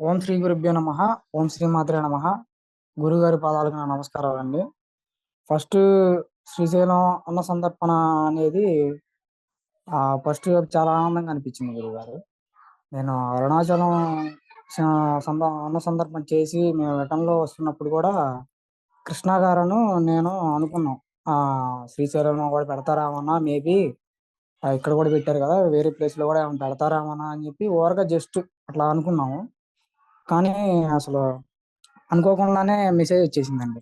ఓం శ్రీ గురుభ్యో నమ. ఓం శ్రీ మాత్రే నమ. గురుగారి పాదాలకు నా నమస్కారాలు అండి ఫస్ట్ శ్రీశైలం అన్న సందర్పణ అనేది ఆ ఫస్ట్ చాలా ఆనందంగా అనిపించింది గురుగారు నేను అరుణాచలం అన్న సందర్భం చేసి మేము రిటర్న్లో వస్తున్నప్పుడు కూడా కృష్ణ గారును నేను అనుకున్నాం. ఆ శ్రీశైలం కూడా పెడతారామన్నా మేబీ ఇక్కడ కూడా పెట్టారు కదా వేరే ప్లేస్లో కూడా ఏమైనా పెడతారామన్నా అని చెప్పి ఓవర్గా జస్ట్ అట్లా అనుకున్నాము. కానీ అసలు అనుకోకుండానే మెసేజ్ వచ్చేసిందండి.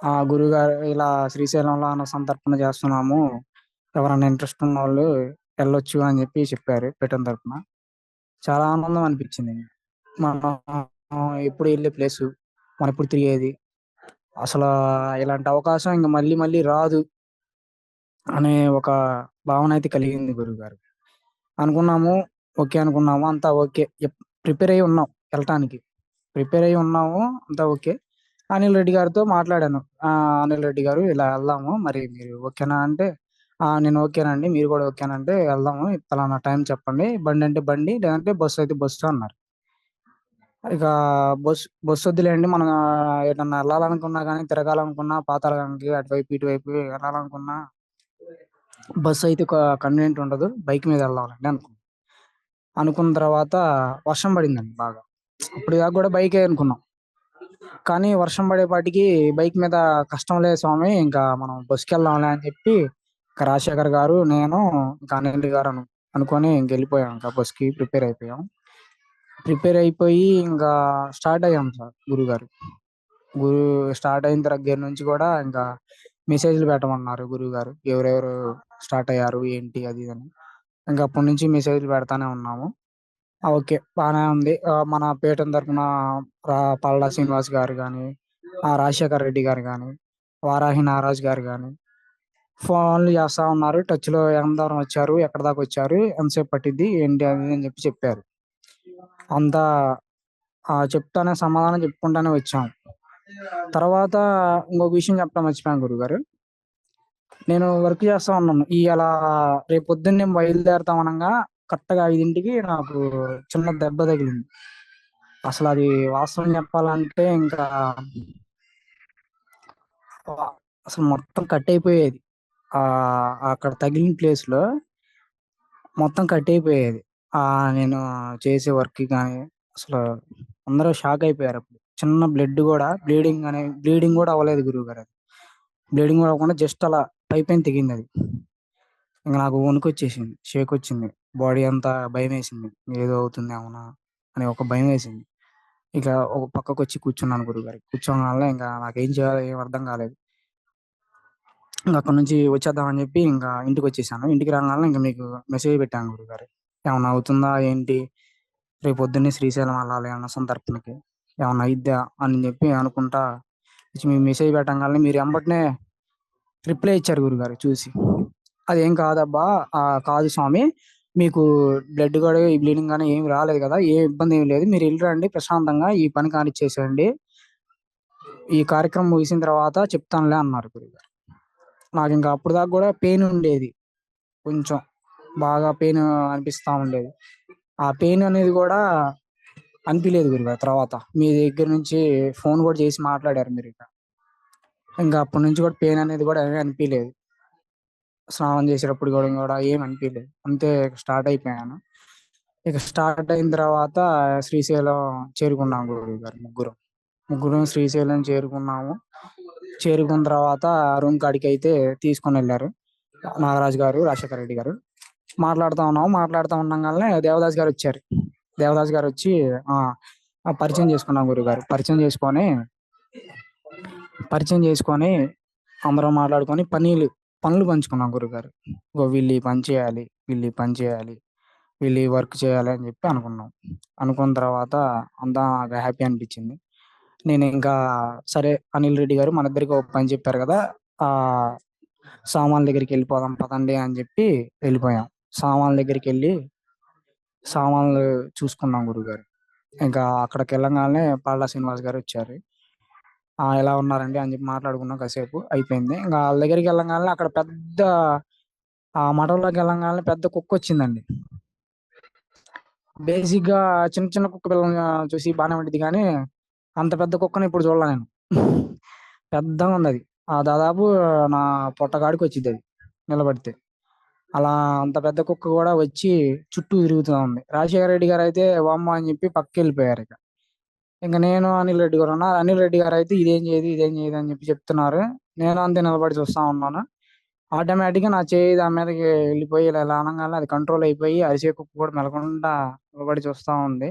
ఆ గురుగారు ఇలా శ్రీశైలంలో అన్న సందర్పణ చేస్తున్నాము ఎవరైనా ఇంట్రెస్ట్ ఉన్న వాళ్ళు వెళ్ళొచ్చు అని చెప్పి చెప్పారు పెట్టిన తరఫున చాలా ఆనందం అనిపించింది. మనం ఎప్పుడు వెళ్ళే ప్లేస్ మనం ఎప్పుడు తిరిగేది అసలు ఇలాంటి అవకాశం ఇంకా మళ్ళీ మళ్ళీ రాదు అనే ఒక భావన అయితే కలిగింది గురువు గారు అనుకున్నాము ఓకే అనుకున్నాము అంతా ఓకే. ప్రిపేర్ అయి ఉన్నాం వెళ్ళటానికి ప్రిపేర్ అయి ఉన్నాము అంతా ఓకే. అనిల్ రెడ్డి గారితో మాట్లాడాను. అనిల్ రెడ్డి గారు ఇలా వెళ్దాము మరి మీరు ఓకేనా? అంటే నేను ఓకేనండి. మీరు కూడా ఓకేనంటే వెళ్దాము. ఫలానా టైం చెప్పండి. బండి అంటే బండి లేదంటే బస్సు అయితే బస్సు అన్నారు. ఇక బస్సు బస్సు వద్దులేండి. మనం ఏదన్నా వెళ్ళాలనుకున్నా కానీ తిరగాలనుకున్నా పాతాళగానికి అటువైపు ఇటువైపు వెళ్ళాలనుకున్నా బస్సు అయితే కన్వీనియంట్ ఉండదు. బైక్ మీద వెళ్ళాలండి అనుకున్నాం. అనుకున్న తర్వాత వర్షం పడిందండి బాగా. ఇప్పుడు దాకా కూడా బైకే అనుకున్నాం. కానీ వర్షం పడేపాటికి బైక్ మీద కష్టం లేదు స్వామి ఇంకా మనం బస్సుకి వెళ్దాంలే అని చెప్పి రాజశేఖర్ గారు నేను ఇంకా అనిల్ గారు అను అనుకొని ఇంక వెళ్ళిపోయాం. ఇంకా బస్కి ప్రిపేర్ అయిపోయాం. ప్రిపేర్ అయిపోయి ఇంకా స్టార్ట్ అయ్యాం సార్ గురువు గారు గురు స్టార్ట్ అయిన దగ్గర నుంచి కూడా ఇంకా మెసేజ్లు పెట్టమన్నారు గురువు గారు ఎవరెవరు స్టార్ట్ అయ్యారు ఏంటి అది అని. ఇంకా అప్పటి నుంచి మెసేజ్లు పెడతానే ఉన్నాము. ఓకే బాగానే ఉంది. మన పేటం తరఫున రా పల్లా శ్రీనివాస్ గారు కానీ ఆ రాజశేఖర్ రెడ్డి గారు కానీ వారాహి నారాజ్ గారు కానీ ఫోన్లు చేస్తా ఉన్నారు. టచ్లో ఎంత దూరం వచ్చారు? ఎక్కడ దాకా వచ్చారు? ఎంతసేపు పట్టింది ఏంటి? అది అని చెప్పి చెప్పారు. అంతా చెప్తానే సమాధానం చెప్పుకుంటానే వచ్చాం. తర్వాత ఇంకొక విషయం చెప్పడం మర్చిపోయాను గురుగారు. నేను వర్క్ చేస్తా ఉన్నాను. ఈ అలా రేపు పొద్దున్న నేను బయలుదేరుతాం అనగా కరెక్ట్గా ఐదింటికి నాకు చిన్న దెబ్బ తగిలింది. అసలు అది వాస్తవం చెప్పాలంటే ఇంకా అసలు మొత్తం కట్ అయిపోయేది. అక్కడ తగిలిన ప్లేస్లో మొత్తం కట్ అయిపోయేది. ఆ నేను చేసే వర్క్ కానీ అసలు అందరూ షాక్ అయిపోయారు అప్పుడు. చిన్న బ్లడ్ కూడా బ్లీడింగ్ అనే బ్లీడింగ్ కూడా అవ్వలేదు గురువు గారు. బ్లీడింగ్ కూడా అవ్వకుండా జస్ట్ అలా పైపైన తెగింది అది. ఇంకా నాకు వణుకు వచ్చేసింది షేక్ వచ్చింది బాడీ అంతా భయం వేసింది ఏదో అవుతుంది అవునా అని ఒక భయం వేసింది ఇక ఒక పక్కకు వచ్చి కూర్చున్నాను గురువు గారికి కూర్చోవడం వల్ల ఇంకా నాకేం చేయాలో ఏం అర్థం కాలేదు. ఇంకా అక్కడ నుంచి వచ్చేద్దామని చెప్పి ఇంకా ఇంటికి వచ్చేసాను. ఇంటికి రాగానే ఇంకా మీకు మెసేజ్ పెట్టాను గురుగారు. ఏమన్నా అవుతుందా? ఏంటి? రేపు పొద్దున్నే శ్రీశైలం వెళ్ళాలి అన్న సందర్భానికి. ఏమన్నా అయిద్దా? అని చెప్పి అనుకుంటా వచ్చి మీ మెసేజ్ పెట్టగానే మీరు ఎంబటినే రిప్లై ఇచ్చారు గురుగారు చూసి. అదేం కాదబ్బా? ఆ కాదు స్వామి. మీకు బ్లడ్ కూడా ఈ బ్లీడింగ్ కానీ ఏం రాలేదు కదా? ఏ ఇబ్బంది ఏం లేదు. మీరు వెళ్ళరండి ప్రశాంతంగా ఈ పని కానిచ్చేసేయండి. ఈ కార్యక్రమం ముగిసిన తర్వాత చెప్తానులే అన్నారు గురుగారు. నాకు ఇంకా అప్పుడు దాకా కూడా పెయిన్ ఉండేది. కొంచెం బాగా పెయిన్ అనిపిస్తా ఉండేది. ఆ పెయిన్ అనేది కూడా అనిపించలేదు గురుగారు తర్వాత. మీ దగ్గర నుంచి ఫోన్ కూడా చేసి మాట్లాడారు మీరు ఇక. ఇంకా అప్పటి నుంచి కూడా పెయిన్ అనేది కూడా ఏమీ అనిపించలేదు స్నానం చేసేటప్పుడు కూడా కూడా ఏం అనిపించలేదు అంతే స్టార్ట్ అయిపోయాను. ఇక స్టార్ట్ అయిన తర్వాత శ్రీశైలం చేరుకున్నాం గురువు గారు ముగ్గురు. ముగ్గురం శ్రీశైలం చేరుకున్నాము. చేరుకున్న తర్వాత రూమ్ కాడికి అయితే తీసుకొని వెళ్ళారు. నాగరాజు గారు రాజశేఖర రెడ్డి గారు. మాట్లాడుతూ ఉన్నాము. మాట్లాడుతూ ఉండగానే దేవదాస్ గారు వచ్చారు. దేవదాస్ గారు వచ్చి పరిచయం చేసుకున్నాం గురువు గారు పరిచయం చేసుకొని పరిచయం చేసుకొని అందరం మాట్లాడుకొని పనులు పనులు పంచుకున్నాం గురుగారు. గారు వీళ్ళు పని చేయాలి వీళ్ళు పని చేయాలి వీళ్ళు వర్క్ చేయాలి అని చెప్పి అనుకున్నాం. అనుకున్న తర్వాత అంతా నాకు హ్యాపీ అనిపించింది. నేను ఇంకా సరే అనిల్ రెడ్డి గారు మన ఇద్దరికి ఒక పని చెప్పారు కదా ఆ సామాన్ దగ్గరికి వెళ్ళిపోదాం పదండి అని చెప్పి వెళ్ళిపోయాం. సామాన్ దగ్గరికి వెళ్ళి సామాన్లు చూసుకున్నాం గురుగారు. ఇంకా అక్కడికి వెళ్ళంగానే పాల్లా శ్రీనివాస్ గారు వచ్చారు. ఆ ఎలా ఉన్నారండి అని చెప్పి మాట్లాడుకున్నాం కాసేపు అయిపోయింది. ఇంకా వాళ్ళ దగ్గరికి వెళ్ళంగానే అక్కడ పెద్ద ఆ మఠంలోకి వెళ్ళంగానే పెద్ద కుక్క వచ్చిందండి. బేసిక్గా చిన్న చిన్న కుక్క పిల్లల్ని చూసి బాగానే ఉంటుంది కానీ అంత పెద్ద కుక్కని ఇప్పుడు చూడలే నేను. పెద్దగా ఉంది అది ఆ దాదాపు నా పొట్టగాడికి వచ్చింది అది నిలబడితే. అలా అంత పెద్ద కుక్క కూడా వచ్చి చుట్టూ తిరుగుతూ ఉంది. రాజశేఖర రెడ్డి గారు అయితే వామ్మ అని చెప్పి పక్కకి వెళ్ళిపోయారు ఇక. ఇంకా నేను అనిల్ రెడ్డి గారు ఉన్నా అనిల్ రెడ్డి గారు అయితే ఇదేం చేయదు ఇదేం చేయదు అని చెప్పి చెప్తున్నారు. నేను అంతే నిలబడి చూస్తా ఉన్నాను. ఆటోమేటిక్గా నా చేయి దాని మీదకి వెళ్ళిపోయి ఇలా ఇలా అనగానే అది కంట్రోల్ అయిపోయి అరిసే కుక్క కూడా మెలకుండా నిలబడి చూస్తా ఉంది.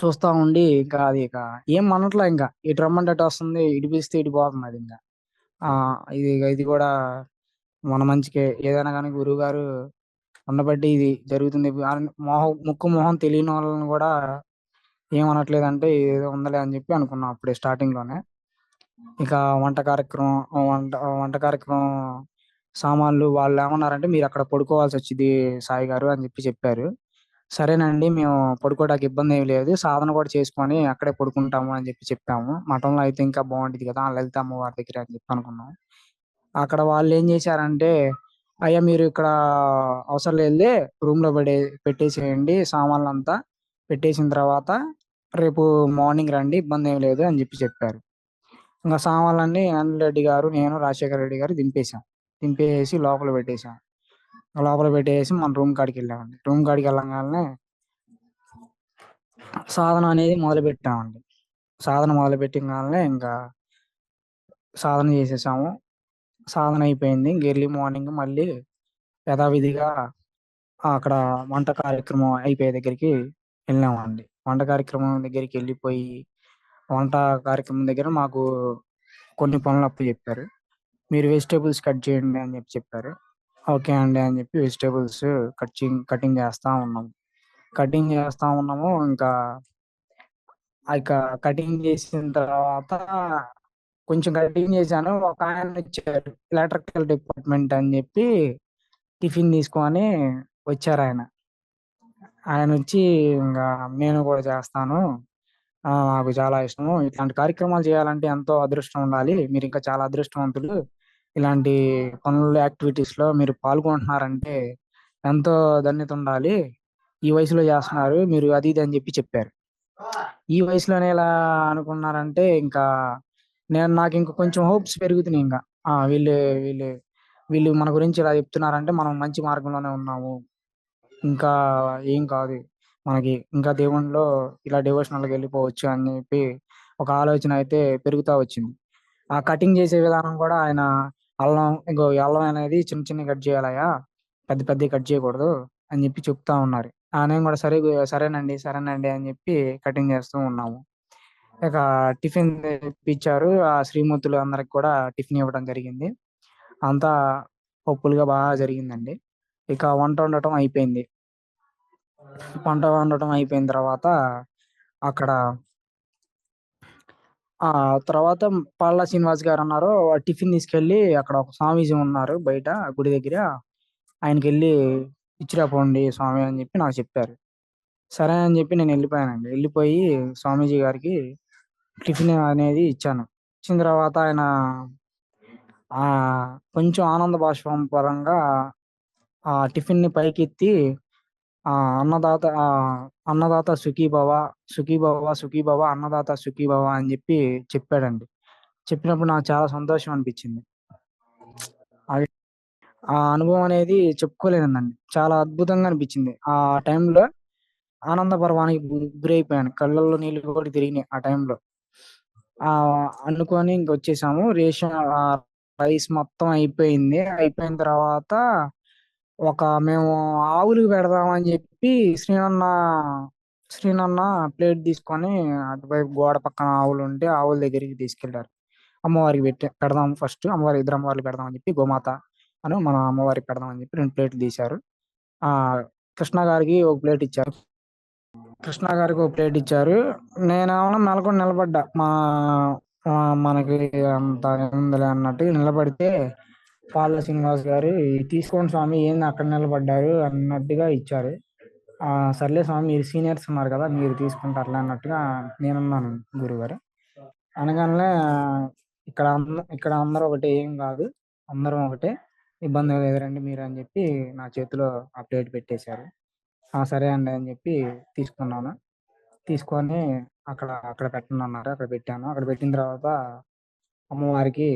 చూస్తా ఉండి ఇంకా అది ఇక ఏం అనట్లా ఇంకా. ఇటు రమ్మంటే అటు వస్తుంది ఇటు పిలిస్తే ఇటు పోతుంది అది ఇంకా. ఆ ఇది ఇది కూడా మన మంచికే. ఏదైనా కానీ గురువు గారు ఉండబట్టి ఇది జరుగుతుంది. మొహం ముక్కు మొహం తెలియని వాళ్ళని కూడా ఏమనట్లేదు అంటే ఏదో ఉందలే అని చెప్పి అనుకున్నాం అప్పుడే స్టార్టింగ్లోనే. ఇక వంట కార్యక్రమం వంట వంట కార్యక్రమం సామాన్లు వాళ్ళు ఏమన్నారంటే మీరు అక్కడ పడుకోవాల్సి వచ్చింది సాయి గారు అని చెప్పి చెప్పారు. సరేనండి మేము పడుకోవడానికి ఇబ్బంది ఏమి లేదు. సాధన కూడా చేసుకొని అక్కడే పడుకుంటాము అని చెప్పి చెప్పాము. మఠంలో అయితే ఇంకా బాగుంటుంది కదా లలిత అమ్మవారి దగ్గర అని చెప్పి అనుకున్నాం. అక్కడ వాళ్ళు ఏం చేశారంటే అయ్యా మీరు ఇక్కడ అవసరం లేదు రూమ్లో పెడే పెట్టేసేయండి సామాన్లు అంతా పెట్టేసిన తర్వాత రేపు మార్నింగ్ రండి ఇబ్బంది ఏం లేదు అని చెప్పి చెప్పారు. ఇంకా సామాన్లన్నీ అనిల్ రెడ్డి గారు నేను రాజశేఖర రెడ్డి గారు దింపేశాం. దింపేసి లోపల పెట్టేశాం. లోపల పెట్టేసి మన రూమ్ కాడికి వెళ్ళామండి. రూమ్ కాడికి వెళ్ళగానే సాధన అనేది మొదలు పెట్టామండి. సాధన మొదలు పెట్టగానే ఇంకా సాధన చేసేసాము. సాధన అయిపోయింది. ఇంక ఎర్లీ మార్నింగ్ మళ్ళీ యథావిధిగా అక్కడ వంట కార్యక్రమం అయిపోయే దగ్గరికి వెళ్ళామండి. వంట కార్యక్రమం దగ్గరికి వెళ్ళిపోయి వంట కార్యక్రమం దగ్గర మాకు కొన్ని పనులు అప్పు చెప్పారు. మీరు వెజిటేబుల్స్ కట్ చేయండి అని చెప్పి చెప్పారు. ఓకే అండి అని చెప్పి వెజిటేబుల్స్ కటింగ్ కటింగ్ చేస్తా ఉన్నాము కటింగ్ చేస్తా ఉన్నాము. ఇంకా ఇక కటింగ్ చేసిన తర్వాత కొంచెం కటింగ్ చేశాను. ఒక ఆయన వచ్చారు ఎలక్ట్రికల్ డిపార్ట్మెంట్ అని చెప్పి టిఫిన్ తీసుకొని వచ్చారు ఆయన. ఆయన వచ్చి ఇంకా నేను కూడా చేస్తాను. నాకు చాలా ఇష్టము. ఇట్లాంటి కార్యక్రమాలు చేయాలంటే ఎంతో అదృష్టం ఉండాలి. మీరు ఇంకా చాలా అదృష్టవంతులు. ఇలాంటి పనులు యాక్టివిటీస్లో మీరు పాల్గొంటున్నారంటే ఎంతో ధన్యత ఉండాలి. ఈ వయసులో చేస్తున్నారు మీరు అది ఇది అని చెప్పి చెప్పారు. ఈ వయసులోనే ఇలా అనుకున్నారంటే ఇంకా నేను నాకు ఇంకా కొంచెం హోప్స్ పెరుగుతున్నాయి ఇంకా. ఆ, వీళ్ళు వీళ్ళు వీళ్ళు మన గురించి ఇలా చెప్తున్నారంటే మనం మంచి మార్గంలోనే ఉన్నాము. ఇంకా ఏం కాదు. మనకి ఇంకా దేవునిలో ఇలా డివోషనల్కి వెళ్ళిపోవచ్చు అని చెప్పి ఒక ఆలోచన అయితే పెరుగుతా వచ్చింది. ఆ కటింగ్ చేసే విధానం కూడా ఆయన అల్లం ఇంకో అల్లం అనేది చిన్న చిన్న కట్ చేయాలయ్యా. పెద్ద పెద్ద కట్ చేయకూడదు అని చెప్పి చెప్తా ఉన్నారు. ఆ నేను కూడా సరే సరేనండి సరేనండి అని చెప్పి కటింగ్ చేస్తూ ఉన్నాము. ఇక టిఫిన్ ఇచ్చారు ఆ శ్రీమూర్తులు అందరికి కూడా టిఫిన్ ఇవ్వడం జరిగింది. అంతా హోప్ఫుల్గా బాగా జరిగిందండి. ఇక వంట వండటం అయిపోయింది. వంట వండటం అయిపోయిన తర్వాత అక్కడ ఆ తర్వాత పల్లా శ్రీనివాస్ గారు అన్నారు "ఆ టిఫిన్ తీసుకెళ్ళి అక్కడ ఒక స్వామీజీ ఉన్నారు బయట గుడి దగ్గర. ఆయనకి వెళ్ళి ఇచ్చిరా పోండి స్వామి అని చెప్పి నాకు చెప్పారు. సరే అని చెప్పి నేను వెళ్ళిపోయానండి. వెళ్ళిపోయి స్వామీజీ గారికి టిఫిన్ అనేది ఇచ్చాను. ఇచ్చిన తర్వాత ఆయన ఆ కొంచెం ఆనంద బాష్పం పరంగా ఆ టిఫిన్ని పైకెత్తి ఆ అన్నదాత ఆ అన్నదాత సుఖీభవ సుఖీభవ సుఖీభవ అన్నదాత సుఖీభవ అని చెప్పి చెప్పాడండి. చెప్పినప్పుడు నాకు చాలా సంతోషం అనిపించింది. ఆ అనుభవం అనేది చెప్పుకోలేనండి. చాలా అద్భుతంగా అనిపించింది. ఆ టైంలో ఆనంద పర్వానికి గురైపోయాను. కళ్ళల్లో నీళ్ళు కూడా తిరిగినాయి ఆ టైంలో. ఆ అనుకొని ఇంక వచ్చేసాము. రేషన్ రైస్ మొత్తం అయిపోయింది. అయిపోయిన తర్వాత ఒక మేము ఆవులకు పెడదామని చెప్పి శ్రీనన్న శ్రీనన్న ప్లేట్ తీసుకొని అటువైపు గోడ పక్కన ఆవులు ఉంటే ఆవుల దగ్గరికి తీసుకెళ్ళారు అమ్మవారికి పెట్టి పెడదాం ఫస్ట్ అమ్మవారి ఇద్దరు అమ్మవారికి పెడదాం అని చెప్పి గోమాత అని మన అమ్మవారికి పెడదాం అని చెప్పి రెండు ప్లేట్లు తీశారు. ఆ కృష్ణ గారికి ఒక ప్లేట్ ఇచ్చారు. కృష్ణ గారికి ఒక ప్లేట్ ఇచ్చారు. నేనేమన్నా మెలకొని నిలబడ్డా మా మా- మనకి అంత ఉందిలే అన్నట్టు నిలబడితే పాల శ్రీనివాస్ గారు తీసుకోండి స్వామి ఏంది అక్కడ నిలబడ్డారు? అన్నట్టుగా ఇచ్చారు. సర్లే స్వామి మీరు సీనియర్స్ ఉన్నారు కదా మీరు తీసుకుంటారులే అన్నట్టుగా నేనున్నాను గురుగారు. అనగానే ఇక్కడ ఇక్కడ అందరూ ఒకటే ఏం కాదు అందరం ఒకటే ఇబ్బంది ఎదురండి మీరు అని చెప్పి నా చేతిలో ఆ ప్లేట్ పెట్టేశారు. ఆ సరే అండి అని చెప్పి తీసుకున్నాను. తీసుకొని అక్కడ అక్కడ పెట్టండి అన్నారు అక్కడ పెట్టాను. అక్కడ పెట్టిన తర్వాత అమ్మవారికి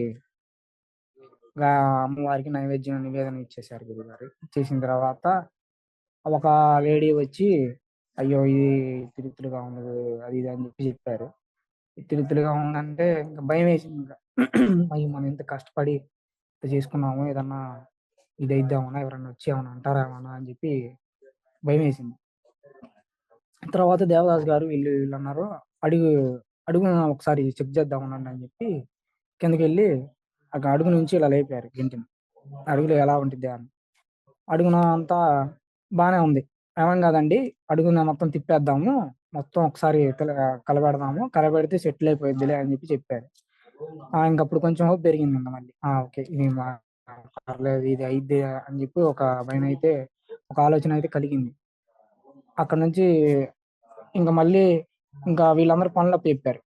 అమ్మవారికి నైవేద్యం నివేదన ఇచ్చేసారు గురుగారు. ఇచ్చేసిన తర్వాత ఒక లేడీ వచ్చి అయ్యో ఇది తిరుతులుగా ఉండదు అది ఇది అని చెప్పి చెప్పారు. తిరుతులుగా ఉందంటే ఇంకా భయం వేసింది ఇంకా. అయ్యి మనం ఇంత కష్టపడి ఇంత చేసుకున్నాము ఏదన్నా ఇది అయిద్దామన్నా ఎవరన్నా వచ్చి ఏమన్నా అంటారా ఏమన్నా అని చెప్పి భయం వేసింది. తర్వాత దేవదాస్ గారు వీళ్ళు వీళ్ళు అన్నారు అడుగు అడుగు ఒకసారి చెక్ చేద్దాం అని చెప్పి కిందకి వెళ్ళి అక్కడ అడుగు నుంచి ఇలా లేపారు ఇంటిని అడుగులో ఎలా ఉంటుంది అని. అడుగున అంతా బాగానే ఉంది. ఏమని కాదండి అడుగున మొత్తం తిప్పేద్దాము మొత్తం ఒకసారి కలబెడదాము కలబెడితే సెటిల్ అయిపోయిద్దిలే అని చెప్పి చెప్పారు. ఆ ఇంకప్పుడు కొంచెం హోప్ పెరిగింది మళ్ళీ. ఓకే ఇది మా పర్లేదు ఇది అయిద్ది అని చెప్పి ఒక భయం అయితే ఒక ఆలోచన అయితే కలిగింది. అక్కడ నుంచి ఇంకా మళ్ళీ ఇంకా వీళ్ళందరూ పనులు చెప్పారు.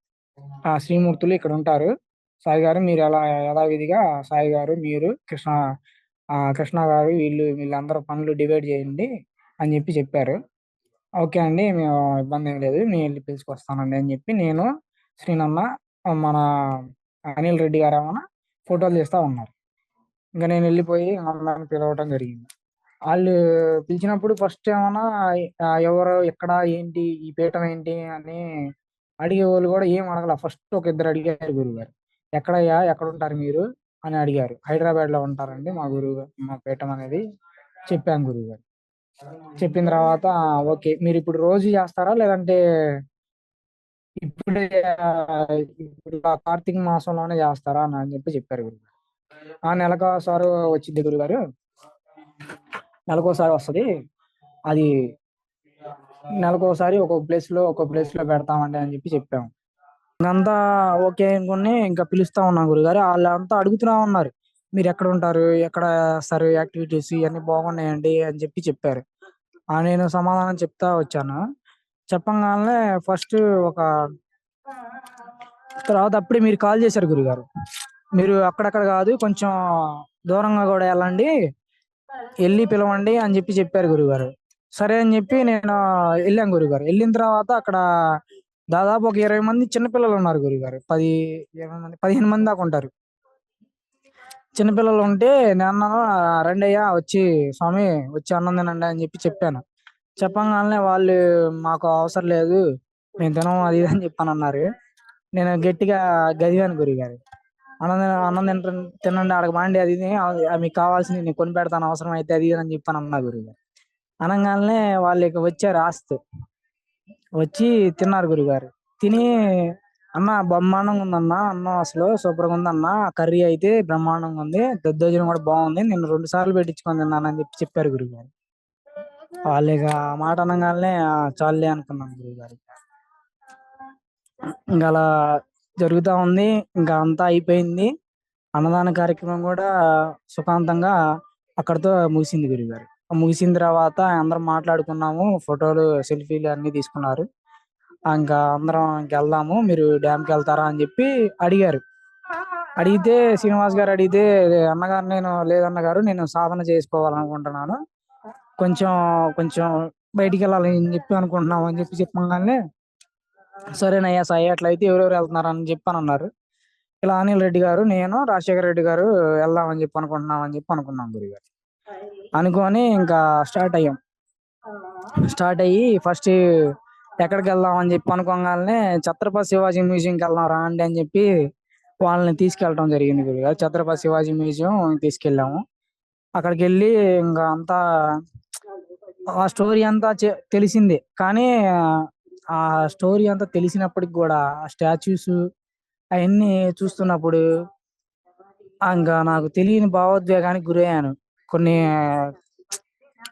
ఆ శ్రీమూర్తులు ఇక్కడ ఉంటారు. సాయి గారు మీరు ఎలా యథావిధిగా సాయి గారు మీరు కృష్ణ ఆ కృష్ణ గారు వీళ్ళు వీళ్ళందరూ పనులు డివైడ్ చేయండి అని చెప్పి చెప్పారు. ఓకే అండి మేము ఇబ్బంది ఏం లేదు. నేను వెళ్ళి పిలుచుకొస్తానండి అని చెప్పి నేను శ్రీనన్న మన అనిల్ రెడ్డి గారు ఏమన్నా ఫోటోలు తీస్తా ఉన్నారు. ఇంకా నేను వెళ్ళిపోయి అందరిని పిలవటం జరిగింది. వాళ్ళు పిలిచినప్పుడు ఫస్ట్ ఏమన్నా ఎవరు ఎక్కడ ఏంటి ఈ పీఠం ఏంటి అని అడిగే వాళ్ళు కూడా ఏం అడగల. ఫస్ట్ ఒక ఇద్దరు అడిగారు గురుగారు. ఎక్కడయ్యా? ఎక్కడ ఉంటారు మీరు? అని అడిగారు. హైదరాబాద్లో ఉంటారండి మా గురువు మా పీఠం అనేది. చెప్పాను గురువు గారు చెప్పిన తర్వాత ఓకే. మీరు ఇప్పుడు రోజు చేస్తారా? లేదంటే ఇప్పుడే ఇప్పుడు కార్తీక మాసంలోనే చేస్తారా? అని చెప్పి చెప్పారు గురువు ఆ నెలకోసారి వచ్చింది గురుగారు నెలకోసారి వస్తది. అది నెలకోసారి ఒక్కొక్క ప్లేస్లో ఒక్కొక్క ప్లేస్లో పెడతామండి అని చెప్పి చెప్పాము. అంతా ఓకే అనుకుని ఇంకా పిలుస్తా ఉన్నాం గురుగారు. వాళ్ళంతా అడుగుతున్నా ఉన్నారు. మీరు ఎక్కడ ఉంటారు? ఎక్కడ సరే యాక్టివిటీస్ ఇవన్నీ బాగున్నాయండి? అని చెప్పి చెప్పారు. ఆ నేను సమాధానం చెప్తా వచ్చాను. చెప్పంగానే ఫస్ట్ ఒక తర్వాత అప్పుడే మీరు కాల్ చేశారు గురుగారు. మీరు అక్కడక్కడ కాదు కొంచెం దూరంగా కూడా వెళ్ళండి. వెళ్ళి పిలవండి అని చెప్పి చెప్పారు గురుగారు. సరే అని చెప్పి నేను వెళ్ళాను గురుగారు. వెళ్ళిన తర్వాత అక్కడ దాదాపు ఒక ఇరవై మంది చిన్నపిల్లలు ఉన్నారు గురుగారు. పది ఇరవై మంది పదిహేను మంది దాకా ఉంటారు. చిన్నపిల్లలు ఉంటే నేను అన్నాను రండి అయ్యా వచ్చి స్వామి వచ్చి అన్నం తినండి అని చెప్పి చెప్పాను. చెప్పగానే వాళ్ళు మాకు అవసరం లేదు మేము తినం అది ఇది అని చెప్పాను అన్నారు నేను గట్టిగా గదివాను గురుగారు. అన్నం అన్నం తింట తినండి అడగ బాండి అది ఇది మీకు కావాల్సింది నేను కొని పెడతాను అవసరం అయితే అది అని చెప్పాను అన్నా గురుగారు. అనగానే వాళ్ళు ఇక వచ్చారు ఆస్తు. వచ్చి తిన్నారు గురుగారు. తిని అన్న బ్రహ్మాండంగా ఉందన్న అన్నం అసలు సూపర్గా ఉందన్న కర్రీ అయితే బ్రహ్మాండంగా ఉంది దద్దోజనం కూడా బాగుంది నేను రెండు సార్లు పెట్టించుకొని తిన్నాను అని చెప్పి చెప్పారు గురుగారు. వాళ్ళు ఇక మాట అనగానే చాలే చాలులే అనుకున్నాను గురుగారు. ఇంకా అలా జరుగుతా ఉంది ఇంకా అంతా అయిపోయింది. అన్నదాన కార్యక్రమం కూడా సుఖాంతంగా అక్కడితో ముగిసింది గురుగారు. ముగిసిన తర్వాత అందరం మాట్లాడుకున్నాము. ఫోటోలు సెల్ఫీలు అన్ని తీసుకున్నారు. ఇంకా అందరం వెళ్దాము. మీరు డ్యామ్కి వెళ్తారా అని చెప్పి అడిగారు. అడిగితే శ్రీనివాస్ గారు అడిగితే అన్నగారు నేను లేదన్న గారు నేను సాధన చేసుకోవాలనుకుంటున్నాను. కొంచెం కొంచెం బయటికి వెళ్ళాలి అని చెప్పి అనుకుంటున్నాం అని చెప్పి చెప్పగానే సరేనయ్యా సాయి అట్లయితే ఎవరెవరు వెళ్తున్నారు అని చెప్పి అని అన్నారు. ఇలా అనిల్ రెడ్డి గారు నేను రాజశేఖర రెడ్డి గారు వెళ్దామని చెప్పి అనుకుంటున్నాం అని చెప్పి అనుకున్నాం గురుగారు. అనుకొని ఇంకా స్టార్ట్ అయ్యాం. స్టార్ట్ అయ్యి ఫస్ట్ ఎక్కడికి వెళ్దాం అని చెప్పి అనుకోగానే ఛత్రపతి శివాజీ మ్యూజియంకి వెళ్దాం రా అండి అని చెప్పి వాళ్ళని తీసుకెళ్ళడం జరిగింది గురుగారు. ఛత్రపతి శివాజీ మ్యూజియం తీసుకెళ్ళాము. అక్కడికి వెళ్ళి ఇంకా అంతా ఆ స్టోరీ అంతా చె- తెలిసిందే. కానీ ఆ స్టోరీ అంతా తెలిసినప్పటికి కూడా ఆ స్టాచ్యూస్ అవన్నీ చూస్తున్నప్పుడు ఇంకా నాకు తెలియని భావోద్వేగానికి గురయ్యాను. కొన్ని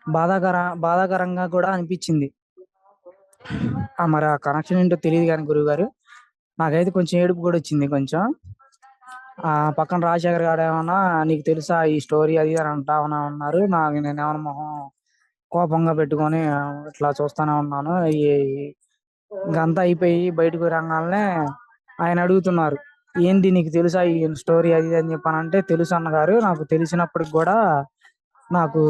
బాధాకర బాధాకరంగా కూడా అనిపించింది. ఆ మరి ఆ కనెక్షన్ ఏంటో తెలియదు కానీ గురువు గారు నాకైతే కొంచెం ఏడుపు కూడా వచ్చింది కొంచెం. ఆ పక్కన రాజశేఖర్ గారు ఏమన్నా నీకు తెలుసా ఈ స్టోరీ అది అని అంటా ఉన్నా- ఉన్నారు. నాకు నేను ఏమన్నా మొహం కోపంగా పెట్టుకొని ఇట్లా చూస్తానే ఉన్నాను. ఈ- ఇంకంతా అయిపోయి బయటకు రంగాలనే ఆయన అడుగుతున్నారు ఏంటి నీకు తెలుసా ఈ స్టోరీ అది అని చెప్పానంటే తెలుసు అన్నగారు. నాకు తెలిసినప్పటికి కూడా నాకు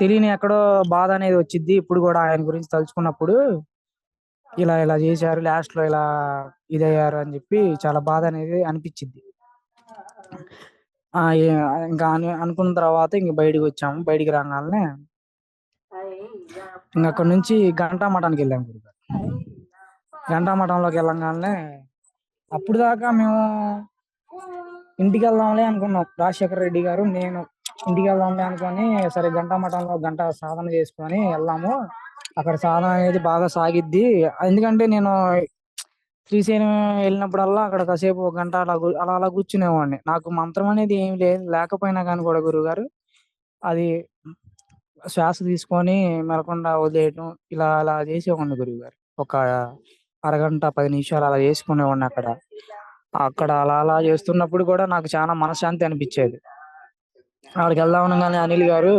తెలియని ఎక్కడో బాధ అనేది వచ్చింది ఇప్పుడు కూడా ఆయన గురించి తలుచుకున్నప్పుడు ఇలా ఇలా చేశారు లాస్ట్లో ఇలా ఇదయ్యారు అని చెప్పి చాలా బాధ అనేది అనిపించింది ఆ ఇంకా అనుకున్న తర్వాత ఇంక బయటికి వచ్చాము. బయటికి రాగానే ఇంకా అక్కడ నుంచి గంటా మఠానికి వెళ్ళాము గురుగారు. గంటా మఠంలోకి వెళ్ళంగానే అప్పుడు దాకా మేము ఇంటికి వెళ్దాంలే అనుకున్నాం. రాజశేఖర రెడ్డి గారు నేను ఇంటికి వెళ్దాంలే అనుకొని సరే గంట మఠంలో గంట సాధన చేసుకొని వెళ్దాము అక్కడ సాధన అనేది బాగా సాగిద్ది. ఎందుకంటే నేను శ్రీశైలం వెళ్ళినప్పుడల్లా అక్కడ కాసేపు ఒక గంట అలా అలా అలా కూర్చునేవాడిని. నాకు మంత్రం అనేది ఏం లేదు. లేకపోయినా కానీ కూడా గురువుగారు అది శ్వాస తీసుకొని మెలకుండా వదిలేయటం ఇలా అలా చేసేవాడిని గురువుగారు. ఒక అరగంట పది నిమిషాలు అలా చేసుకునేవాడిని అక్కడ. అక్కడ అలా అలా చేస్తున్నప్పుడు కూడా నాకు చాలా మనశ్శాంతి అనిపించేది. అక్కడికి వెళ్దాం అనగానే అనిల్ గారు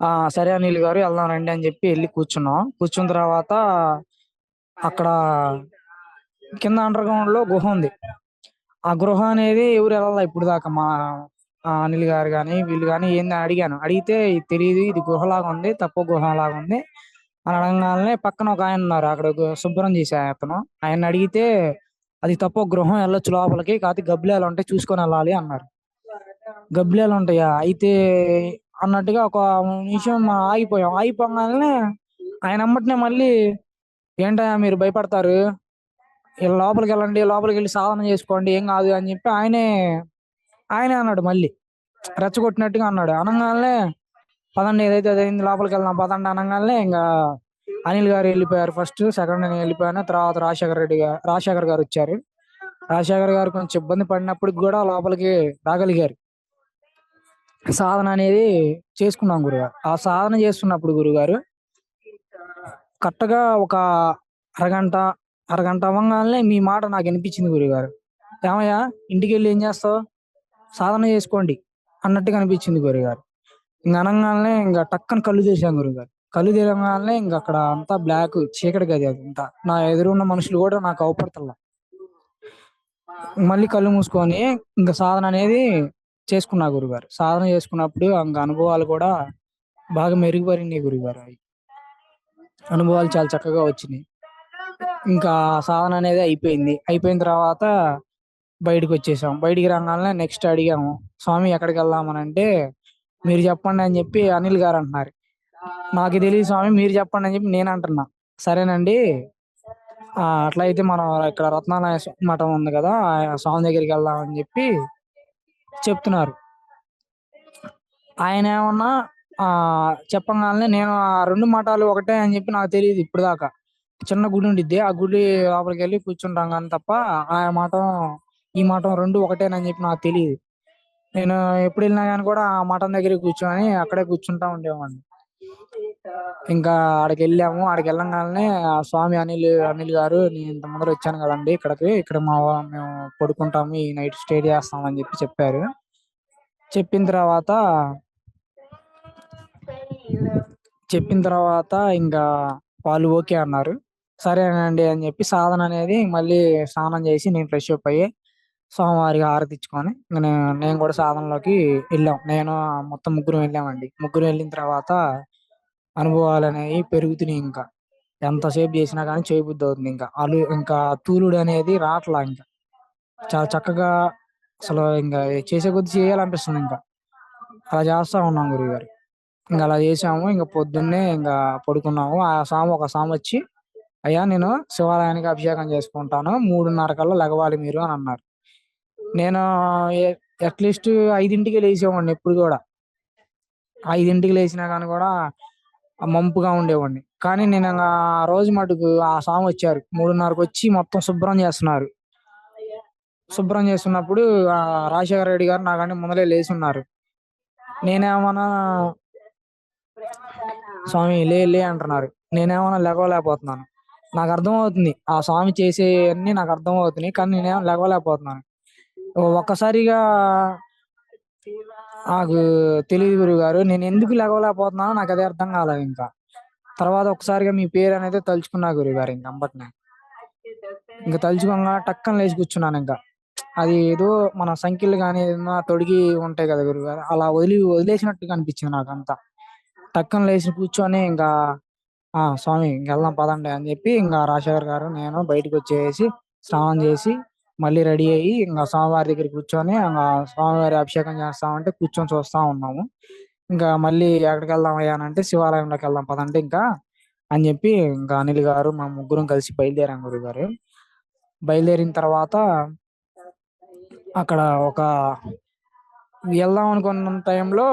ఆ సరే అనిల్ గారు వెళ్దాం రండి అని చెప్పి వెళ్ళి కూర్చున్నాం. కూర్చున్న తర్వాత అక్కడ కింద అండర్ గ్రౌండ్లో గుహ ఉంది. ఆ గృహ అనేది ఎవరు వెళ్ళాలి ఇప్పుడు దాకా? మా ఆ అనిల్ గారు కానీ వీళ్ళు కానీ ఏంది అడిగాను. అడిగితే ఇది తెలియదు ఇది గుహలాగా ఉంది తప్పు గుహలాగా ఉంది అని అనగానే పక్కన ఒక ఆయన ఉన్నారు. అక్కడ శుభ్రం చేసే అతను. ఆయన అడిగితే అది తప్పు గృహం వెళ్ళొచ్చు లోపలికి కాకపోతే గబ్బిలాలు ఉంటే చూసుకొని వెళ్ళాలి అన్నారు. గబ్బిలాలు ఉంటాయా అయితే అన్నట్టుగా ఒక నిమిషం ఆగిపోయాం. ఆగిపోగానే ఆయన అమ్మటినే మళ్ళీ ఏంటయ్యా మీరు భయపడతారు? ఇలా లోపలికి వెళ్ళండి లోపలికి వెళ్ళి సాధన చేసుకోండి ఏం కాదు అని చెప్పి ఆయనే ఆయనే అన్నాడు మళ్ళీ. రెచ్చగొట్టినట్టుగా అన్నాడు. అనగానే పదండి ఏదైతే అదైంది లోపలికి వెళ్దాం పదండి అనగానే ఇంకా అనిల్ గారు వెళ్ళిపోయారు ఫస్ట్ సెకండ్ నేను వెళ్ళిపోయాను. తర్వాత రాజశేఖర్ రెడ్డి గారు రాజశేఖర్ గారు వచ్చారు. రాజశేఖర్ గారు కొంచెం ఇబ్బంది పడినప్పటికి కూడా లోపలికి రాగలిగారు. సాధన అనేది చేసుకున్నాం గురుగారు. ఆ సాధన చేస్తున్నప్పుడు గురుగారు కరెక్ట్గా ఒక అరగంట అరగంట అవ్వగానే మీ మాట నాకు వినిపించింది గురుగారు. ఏమయ్యా ఇంటికి వెళ్ళి ఏం చేస్తావు? సాధన చేసుకోండి అన్నట్టుగా అనిపించింది గురుగారు. ఇంక అనగానే ఇంకా టక్కన కళ్ళు తెరిచాను గురుగారు. కళ్ళు తెరగానే ఇంక అక్కడ అంతా బ్లాక్ చీకటి గది అంతా. నా ఎదురున్న మనుషులు కూడా నాకు అవపడతల్లా మళ్ళీ కళ్ళు మూసుకొని ఇంకా సాధన అనేది చేసుకున్నా గురుగారు. సాధన చేసుకున్నప్పుడు ఇంకా అనుభవాలు కూడా బాగా మెరుగుపడినాయి గురుగారు అవి. అనుభవాలు చాలా చక్కగా వచ్చినాయి. ఇంకా సాధన అనేది అయిపోయింది. అయిపోయిన తర్వాత బయటకు వచ్చేసాం. బయటికి రాగానే నెక్స్ట్ అడిగాము స్వామి ఎక్కడికి వెళ్దామని అంటే మీరు చెప్పండి అని చెప్పి అనిల్ గారు అంటున్నారు. నాకు తెలియదు స్వామి మీరు చెప్పండి అని చెప్పి నేను అంటున్నా. సరేనండి. అట్లా అయితే మనం ఇక్కడ రత్నాలయ మఠం ఉంది కదా స్వామి దగ్గరికి వెళ్దాం అని చెప్పి చెప్తున్నారు. ఆయన ఏమన్నా ఆ చెప్పగానే నేను ఆ రెండు మఠాలు ఒకటే అని చెప్పి నాకు తెలియదు ఇప్పుడు దాకా చిన్న గుడి ఉండిద్ది. ఆ గుడి లోపలికి వెళ్ళి కూర్చుంటాం కానీ తప్ప ఆ మఠం ఈ మఠం రెండు ఒకటేనని చెప్పి నాకు తెలియదు. నేను ఎప్పుడు వెళ్ళినా కానీ కూడా ఆ మఠం దగ్గర కూర్చొని అక్కడే కూర్చుంటా ఉండేవాడిని. ఇంకా ఆడికి వెళ్ళాము. ఆడికి వెళ్ళంగానే ఆ స్వామి అనిల్ అనిల్ గారు నేను ఇంత ముందర వచ్చాను కదండి ఇక్కడికి ఇక్కడ మా మేము పడుకుంటాము ఈ నైట్ స్టే చేస్తాం అని చెప్పి చెప్పారు. చెప్పిన తర్వాత చెప్పిన తర్వాత ఇంకా వాళ్ళు ఓకే అన్నారు. సరేనండి అని చెప్పి సాధన అనేది మళ్ళీ స్నానం చేసి నేను ఫ్రెష్ అప్ అయ్యి స్వామివారికి ఆరతిచ్చుకొని నేను నేను కూడా సాధనలోకి వెళ్ళాం. నేను మొత్తం ముగ్గురు వెళ్ళామండి. ముగ్గురు వెళ్ళిన తర్వాత అనుభవాలు అనేవి పెరుగుతున్నాయి ఇంకా. ఎంతసేపు చేసినా కానీ చేయబుద్ధి అవుతుంది ఇంకా. అలు ఇంకా తూలుడు అనేది రాట్లా ఇంకా. చాలా చక్కగా అసలు ఇంకా చేసే కొద్ది చేయాలనిపిస్తుంది ఇంకా. అలా చేస్తా ఉన్నాం గురువు గారు. ఇంకా అలా చేసాము. ఇంకా పొద్దున్నే ఇంకా పడుకున్నాము. ఆ సాము ఒక సాము వచ్చి అయ్యా నేను శివాలయానికి అభిషేకం చేసుకుంటాను. మూడున్నర కల్లా లెగవాలి మీరు అని అన్నారు. నేను అట్లీస్ట్ ఐదింటికి లేచేవాడిని ఎప్పుడు కూడా. ఐదింటికి లేచినా కానీ కూడా మంపుగా ఉండేవాడిని. కానీ నేను ఇంకా ఆ రోజు మటుకు ఆ స్వామి వచ్చారు. మూడున్నరకు వచ్చి మొత్తం శుభ్రం చేస్తున్నారు. శుభ్రం చేస్తున్నప్పుడు రాజశేఖర రెడ్డి గారు నాకంటే ముందలే లేచి ఉన్నారు నేనేమన్నా స్వామి లే లే అంటున్నారు. నేనేమన్నా లెగవలేకపోతున్నాను నాకు అర్థం అవుతుంది ఆ స్వామి చేసేవన్నీ నాకు అర్థం అవుతున్నాయి కానీ నేనేమో లెగవలేకపోతున్నాను ఒక్కసారిగా నాకు తెలియదు గురుగారు. నేను ఎందుకు లెగవలేకపోతున్నానో నాకు అదే అర్థం కాలేదు ఇంకా. తర్వాత ఒకసారిగా మీ పేరు అనేది తలుచుకున్నా గురుగారు ఇంక అంబట్నే ఇంకా తలుచుకోగా టక్కన లేచి కూర్చున్నాను ఇంకా. అది ఏదో మన సంఖ్యలు కానీ ఏదైనా తొడిగి ఉంటాయి కదా గురుగారు. అలా వదిలి వదిలేసినట్టుగా అనిపించింది నాకు అంతా టక్కన లేచి కూర్చొని ఇంకా ఆ స్వామి ఇంకెళ్దాం పదండి అని చెప్పి ఇంకా రాజశేఖర్ గారు నేను బయటకు వచ్చేసి స్నానం చేసి మళ్ళీ రెడీ అయ్యి ఇంకా స్వామివారి దగ్గర కూర్చొని స్వామివారి అభిషేకం చేస్తామంటే కూర్చొని చూస్తా ఉన్నాము. ఇంకా మళ్ళీ ఎక్కడికి వెళ్దాం అయ్యా అంటే శివాలయంలోకి వెళ్దాం పదంటే ఇంకా అని చెప్పి ఇంకా అనిల్ గారు మా ముగ్గురం కలిసి బయలుదేరాం గురుగారు. బయలుదేరిన తర్వాత అక్కడ ఒక వెళ్దాం అనుకున్న టైంలో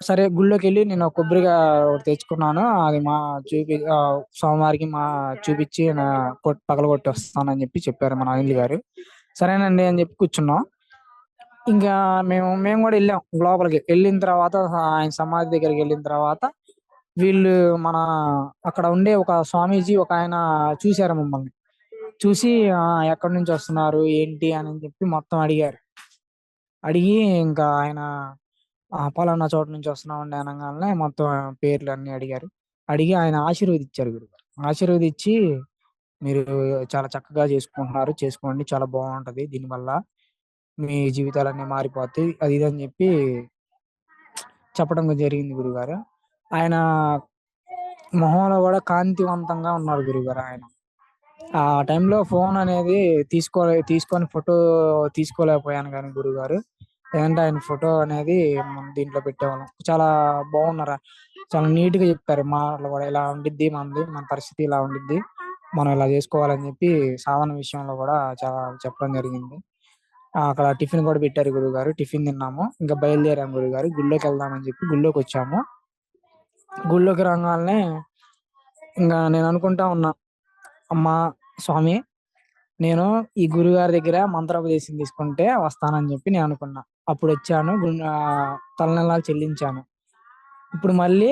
సరే గుళ్ళోకి వెళ్ళి నేను ఒక కొబ్బరిగా ఒకటి తెచ్చుకున్నాను. అది మా చూపి సోమవారికి స్వామివారికి మా చూపించి పగలగొట్టి వస్తానని చెప్పి చెప్పారు మన అనిల్ గారు. సరేనండి అని చెప్పి కూర్చున్నాం. ఇంకా మేము మేము కూడా వెళ్ళాం లోపలికి. వెళ్ళిన తర్వాత ఆయన సమాధి దగ్గరికి వెళ్ళిన తర్వాత వీళ్ళు మన అక్కడ ఉండే ఒక స్వామీజీ ఒక ఆయన చూశారు మమ్మల్ని. చూసి ఎక్కడి నుంచి వస్తున్నారు? ఏంటి? అని చెప్పి మొత్తం అడిగారు. అడిగి ఇంకా ఆయన పలానా చోట నుంచి వస్తున్నామండి అనగానే మొత్తం పేర్లు అన్ని అడిగారు. అడిగి ఆయన ఆశీర్వదించారు గురువు ఆశీర్వదించి మీరు చాలా చక్కగా చేసుకుంటున్నారు. చేసుకోండి. చాలా బాగుంటది. దీనివల్ల మీ జీవితాలన్నీ మారిపోతాయి. అది ఇది అని చెప్పి చెప్పడం జరిగింది గురుగారు. ఆయన మొహంలో కూడా కాంతివంతంగా ఉన్నారు గురుగారు ఆయన. ఆ టైంలో ఫోన్ అనేది తీసుకో తీసుకొని ఫోటో తీసుకోలేకపోయాను కానీ గురుగారు. ఏంటంటే ఆయన ఫోటో అనేది మనం దీంట్లో పెట్టేవాళ్ళం. చాలా బాగున్నారా. చాలా నీట్గా చెప్పారు. మాటలు కూడా ఇలా ఉండిద్ది మనది మన పరిస్థితి ఇలా ఉండిద్ది. మనం ఇలా చేసుకోవాలని చెప్పి సాధన విషయంలో కూడా చాలా చెప్పడం జరిగింది. అక్కడ టిఫిన్ కూడా పెట్టారు గురుగారు టిఫిన్ తిన్నాము. ఇంకా బయలుదేరాము గురుగారు గుళ్ళోకి వెళ్దామని చెప్పి గుళ్ళోకి వచ్చాము. గుళ్ళోకి రాగానే ఇంకా నేను అనుకుంటా ఉన్నా అమ్మా స్వామి నేను ఈ గురుగారి దగ్గర మంత్రోపదేశం తీసుకుంటే వస్తానని చెప్పి నేను అనుకున్నా. అప్పుడు వచ్చాను తలనెలాలు చెల్లించాను. ఇప్పుడు మళ్ళీ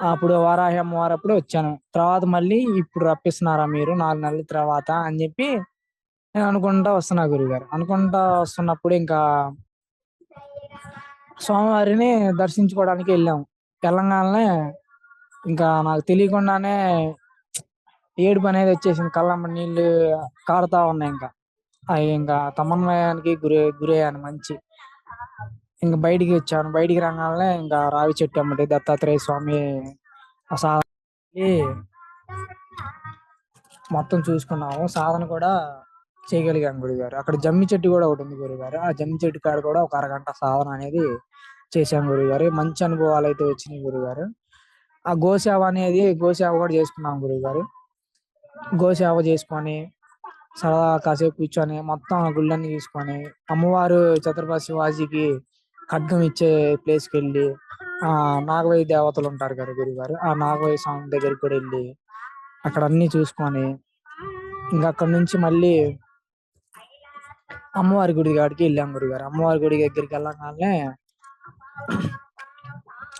అప్పుడు వారాహి అమ్మవారు అప్పుడు వచ్చాను. తర్వాత మళ్ళీ ఇప్పుడు రప్పిస్తున్నారా మీరు? నాలుగు నెలల తర్వాత అని చెప్పి నేను అనుకుంటా వస్తున్నా గురుగారు. అనుకుంటా వస్తున్నప్పుడు ఇంకా స్వామివారిని దర్శించుకోవడానికి వెళ్ళాము తెలంగాణనే ఇంకా నాకు తెలియకుండానే ఏడుపు అనేది వచ్చేసింది. కళ్ళమ్మ నీళ్ళు కారుతా ఉన్నాయి ఇంకా. అవి ఇంకా తమన్వయానికి గురి గురయ్యాను మంచి. ఇంకా బయటికి వచ్చాను. బయటికి రాగానే ఇంకా రావి చెట్టు అమ్మటి దత్తాత్రేయ స్వామి ఆ సాధన మొత్తం చూసుకున్నాము. సాధన కూడా చేయగలిగాం గురుగారు. అక్కడ జమ్మి చెట్టు కూడా ఒకటి ఉంది గురుగారు. ఆ జమ్మి చెట్టు కాడ కూడా ఒక అరగంట సాధన అనేది చేశాం గురుగారు. మంచి అనుభవాలు అయితే వచ్చినాయి గురుగారు. ఆ గోసేవ అనేది గోసేవ కూడా చేసుకున్నాం గురుగారు. గోసేవ చేసుకొని సరదా కాసేపు కూర్చొని మొత్తం ఆ గుళ్ళన్ని తీసుకొని అమ్మవారు ఛత్రపతి శివాజీకి ఖడ్గం ఇచ్చే ప్లేస్కి వెళ్ళి ఆ నాగవై దేవతలు ఉంటారు కదా గురుగారు ఆ నాగవై స్వామి దగ్గరికి కూడా వెళ్ళి అక్కడ అన్ని చూసుకొని ఇంకా అక్కడ నుంచి మళ్ళీ అమ్మవారి గుడి కాడికి వెళ్ళాం గురుగారు. అమ్మవారి గుడి దగ్గరికి వెళ్ళగానే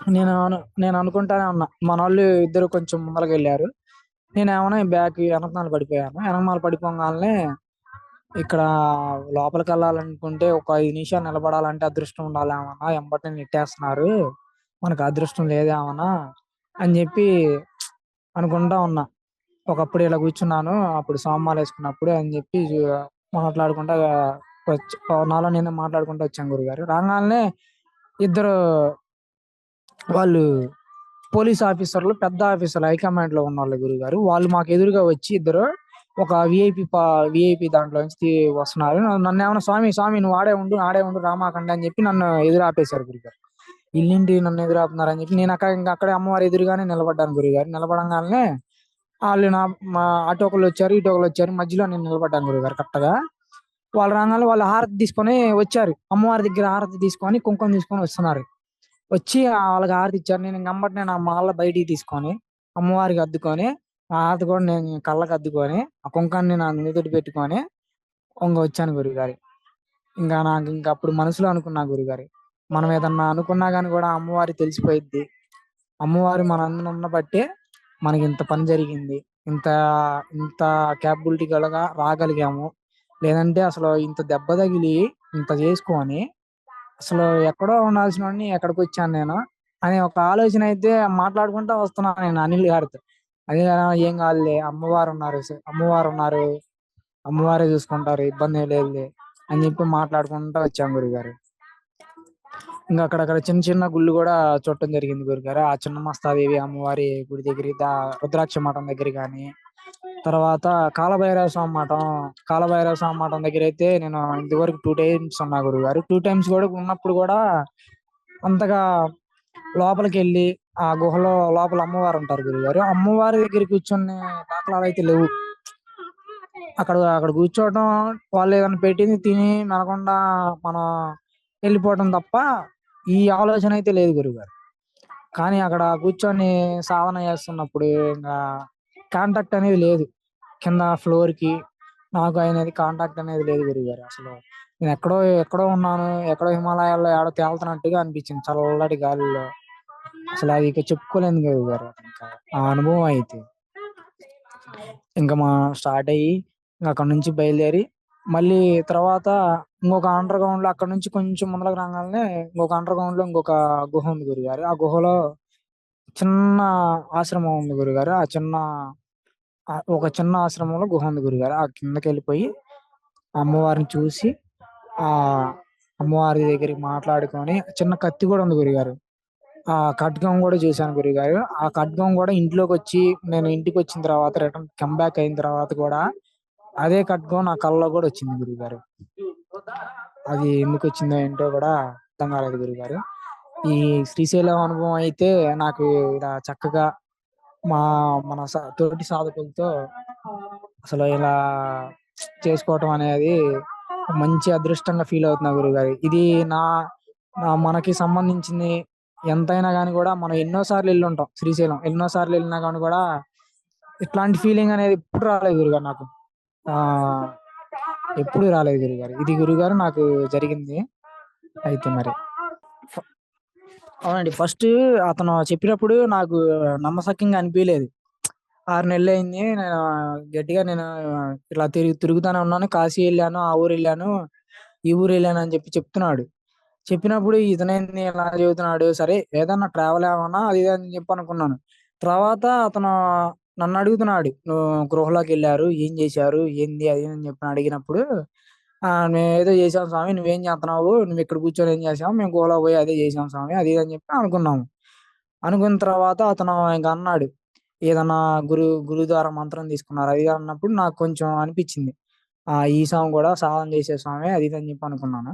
నేను అను- నేను అనుకుంటానే ఉన్నా మన వాళ్ళు ఇద్దరు కొంచెం ముందరకు వెళ్ళారు నేను బ్యాక్ వెనకమాల పడిపోయాను. వెనకమాల పడిపోగానే ఇక్కడ లోపలికి వెళ్ళాలనుకుంటే ఒక ఐదు నిమిషాలు నిలబడాలంటే అదృష్టం ఉండాలి ఏమన్నా ఎంబటి నెట్టేస్తున్నారు. మనకు అదృష్టం లేదేమన్నా అని చెప్పి అనుకుంటా ఉన్నా. ఒకప్పుడు ఇలా కూర్చున్నాను అప్పుడు సోమవారం వేసుకున్నప్పుడు అని చెప్పి మాట్లాడుకుంటా వచ్చి నాలో నేను మాట్లాడుకుంటూ వచ్చాను గురుగారు. రాగానే ఇద్దరు వాళ్ళు పోలీస్ ఆఫీసర్లు పెద్ద ఆఫీసర్లు హైకమాండ్లో ఉన్న వాళ్ళు గురుగారు. వాళ్ళు మాకు ఎదురుగా వచ్చి ఇద్దరు ఒక విఐపి విఐపి దాంట్లో నుంచి వస్తున్నారు. నన్ను ఏమన్నా స్వామి స్వామి నువ్వు ఆడే ఉండు ఆడే ఉండు రామాకండి అని చెప్పి నన్ను ఎదురు ఆపేశారు గురుగారు. ఇల్లింటి నన్ను ఎదురు అని చెప్పి నేను అక్కడ ఇంకా అక్కడే అమ్మవారి ఎదురుగానే నిలబడ్డాను గురుగారు. నిలబడంగానే వాళ్ళు నా మా అటు ఒకళ్ళు వచ్చారు ఇటు ఒకళ్ళు వచ్చారు మధ్యలో నేను నిలబడ్డాను గురుగారు కరెక్ట్గా. వాళ్ళు రాగానే వాళ్ళు హారతి తీసుకొని వచ్చారు. అమ్మవారి దగ్గర హారతి తీసుకొని కుంకుమ తీసుకొని వస్తున్నారు. వచ్చి వాళ్ళకి హారతి ఇచ్చారు. నేను గమ్మటి నేను ఆ మాల బయటికి తీసుకొని అమ్మవారికి అద్దుకొని ఆ కూడా నేను కళ్ళకి అద్దుకొని ఆ కుంకాన్ని నా నుదుటి పెట్టుకొని ఇంక వచ్చాను గురుగారి. ఇంకా నాకు ఇంకా అప్పుడు మనసులో అనుకున్నా గురుగారి. మనం ఏదన్నా అనుకున్నా కానీ కూడా అమ్మవారి తెలిసిపోయిద్ది. అమ్మవారు మన ఉన్న బట్టే మనకి ఇంత పని జరిగింది. ఇంత ఇంత క్యాపబిలిటీ గలగా రాగలిగాము. లేదంటే అసలు ఇంత దెబ్బ తగిలి ఇంత చేసుకొని అసలు ఎక్కడో ఉండాల్సినోడిని ఎక్కడికి వచ్చాను నేను అనే ఒక ఆలోచన అయితే మాట్లాడుకుంటా వస్తున్నాను నేను అనిల్ గారితో. అదే ఏం కాదులే. అమ్మవారు ఉన్నారు అమ్మవారు ఉన్నారు అమ్మవారే చూసుకుంటారు. ఇబ్బంది లేదులే అని చెప్పి మాట్లాడుకుంటూ వచ్చాం గురుగారు. ఇంకా అక్కడక్కడ చిన్న చిన్న గుళ్ళు కూడా చూడటం జరిగింది గురుగారు. ఆ చిన్న మస్తాదేవి అమ్మవారి గుడి దగ్గర రుద్రాక్ష మఠం దగ్గర కానీ తర్వాత కాలభైరవ స్వామి మఠం కాలభైరవ స్వామి మఠం దగ్గర అయితే నేను ఇంతవరకు టూ టైమ్స్ ఉన్నా గురుగారు. టూ టైమ్స్ కూడా ఉన్నప్పుడు కూడా అంతగా లోపలికి వెళ్ళి ఆ గుహలో లోపల అమ్మవారు ఉంటారు గురుగారు అమ్మవారి దగ్గర కూర్చొని దాఖలాలు అయితే లేవు. అక్కడ అక్కడ కూర్చోవటం వాళ్ళు ఏదైనా పెట్టింది తిని మెనకుండా మనం వెళ్ళిపోవటం తప్ప ఈ ఆలోచన అయితే లేదు గురుగారు కానీ అక్కడ కూర్చొని సాధన చేస్తున్నప్పుడు ఇంకా కాంటాక్ట్ అనేది లేదు. కింద ఫ్లోర్కి నాకు అనేది కాంటాక్ట్ అనేది లేదు గురుగారు అసలు. నేను ఎక్కడో ఎక్కడో ఉన్నాను. ఎక్కడో హిమాలయాల్లో ఏడో తేలుతున్నట్టుగా అనిపించింది చల్లటి గాలిలో. అసలు అది ఇక చెప్పుకోలేదు గురుగారు ఇంకా ఆ అనుభవం అయితే. ఇంకా మా స్టార్ట్ అయ్యి అక్కడ నుంచి బయలుదేరి మళ్ళీ తర్వాత ఇంకొక అండర్ గ్రౌండ్లో అక్కడ నుంచి కొంచెం ముందరకు రాగానే ఇంకొక అండర్ గ్రౌండ్లో ఇంకొక గుహ ఉంది గురుగారు. ఆ గుహలో చిన్న ఆశ్రమం ఉంది గురుగారు. ఆ చిన్న ఒక చిన్న ఆశ్రమంలో గుహ ఉంది గురుగారు. ఆ కిందకి వెళ్ళిపోయి ఆ అమ్మవారిని చూసి ఆ అమ్మవారి దగ్గరికి మాట్లాడుకొని చిన్న కత్తి కూడా ఉంది గురుగారు. ఆ ఖడ్గం కూడా చూశాను గురుగారు. ఆ ఖడ్గం కూడా ఇంట్లోకి వచ్చి నేను ఇంటికి వచ్చిన తర్వాత రిటర్న్ కమ్ అయిన తర్వాత కూడా అదే ఖడ్గం నా కళ్ళలో కూడా వచ్చింది గురుగారు. అది ఎందుకు వచ్చిందో ఏంటో కూడా అర్థం కాలేదు గురుగారు. ఈ శ్రీశైలం అనుభవం అయితే నాకు ఇలా చక్కగా మా మన తోటి సాధకులతో అసలు ఇలా చేసుకోవటం అనేది మంచి అదృష్టంగా ఫీల్ అవుతున్నా గురుగారు. ఇది నా నా మనకి సంబంధించింది ఎంతైనా కానీ కూడా మనం ఎన్నో సార్లు వెళ్ళి ఉంటాం శ్రీశైలం. ఎన్నో సార్లు వెళ్ళినా కానీ కూడా ఇట్లాంటి ఫీలింగ్ అనేది ఎప్పుడు రాలేదు గురుగారు నాకు. ఆ ఎప్పుడు రాలేదు గురుగారు. ఇది గురుగారు నాకు జరిగింది. అయితే మరి అవునండి. ఫస్ట్ అతను చెప్పినప్పుడు నాకు నమ్మసక్యంగా అనిపించలేదు ఆరు నెలలు అయింది. నేను గట్టిగా నేను ఇట్లా తిరిగి తిరుగుతానే ఉన్నాను. కాశీ వెళ్ళాను ఆ ఊరు వెళ్ళాను ఈ ఊరు వెళ్ళాను అని చెప్పి చెప్తున్నాడు. చెప్పినప్పుడు ఇతనేంది ఇలా చెబుతున్నాడు సరే ఏదన్నా ట్రావెల్ ఏమన్నా అది ఇది అని చెప్పి అనుకున్నాను. తర్వాత అతను నన్ను అడుగుతున్నాడు నువ్వు గృహలోకి వెళ్ళారు ఏం చేశారు ఏంది అది అని చెప్పి అడిగినప్పుడు ఆ మేము ఏదో చేసాం స్వామి నువ్వేం చేస్తున్నావు? నువ్వు ఇక్కడ కూర్చొని ఏం చేసావు మేము గోలా పోయి అదే చేసాం స్వామి అది ఇది అని చెప్పి అనుకున్నాము. అనుకున్న తర్వాత అతను ఇంకా అన్నాడు ఏదన్నా గురు గురుద్వార మంత్రం తీసుకున్నారు అది ఇది అన్నప్పుడు నాకు కొంచెం అనిపించింది. ఆ ఈ స్వామి కూడా సాధన చేసే స్వామి అది ఇది అని చెప్పి అనుకున్నాను.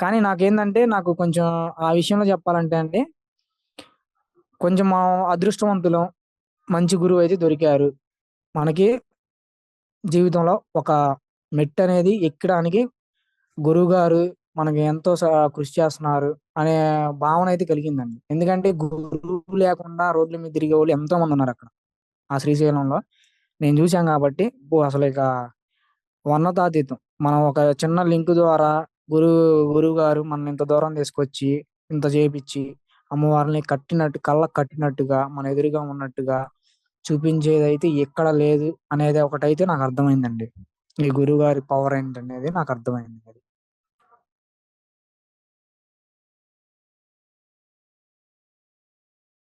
కానీ నాకేందంటే నాకు కొంచెం ఆ విషయంలో చెప్పాలంటే అండి కొంచెం మా అదృష్టవంతులం మంచి గురువు అయితే దొరికారు. మనకి జీవితంలో ఒక మెట్ అనేది ఎక్కడానికి గురువు గారు మనకి ఎంతో స- కృషి చేస్తున్నారు అనే భావన అయితే కలిగిందండి. ఎందుకంటే గురువు లేకుండా రోడ్ల మీద తిరిగే వాళ్ళు ఎంతో మంది ఉన్నారు అక్కడ ఆ శ్రీశైలంలో. నేను చూశాను కాబట్టి అసలు ఇక ఉన్నతాతీతం మనం ఒక చిన్న లింక్ ద్వారా గురువు గురువు గారు మన ఇంత దూరం తీసుకొచ్చి ఇంత చేపించి అమ్మవారిని కట్టినట్టు కళ్ళకు కట్టినట్టుగా మన ఎదురుగా ఉన్నట్టుగా చూపించేది అయితే ఎక్కడ లేదు అనేది ఒకటైతే నాకు అర్థమైందండి. ఈ గురువు గారి పవర్ ఏంటనేది నాకు అర్థమైంది.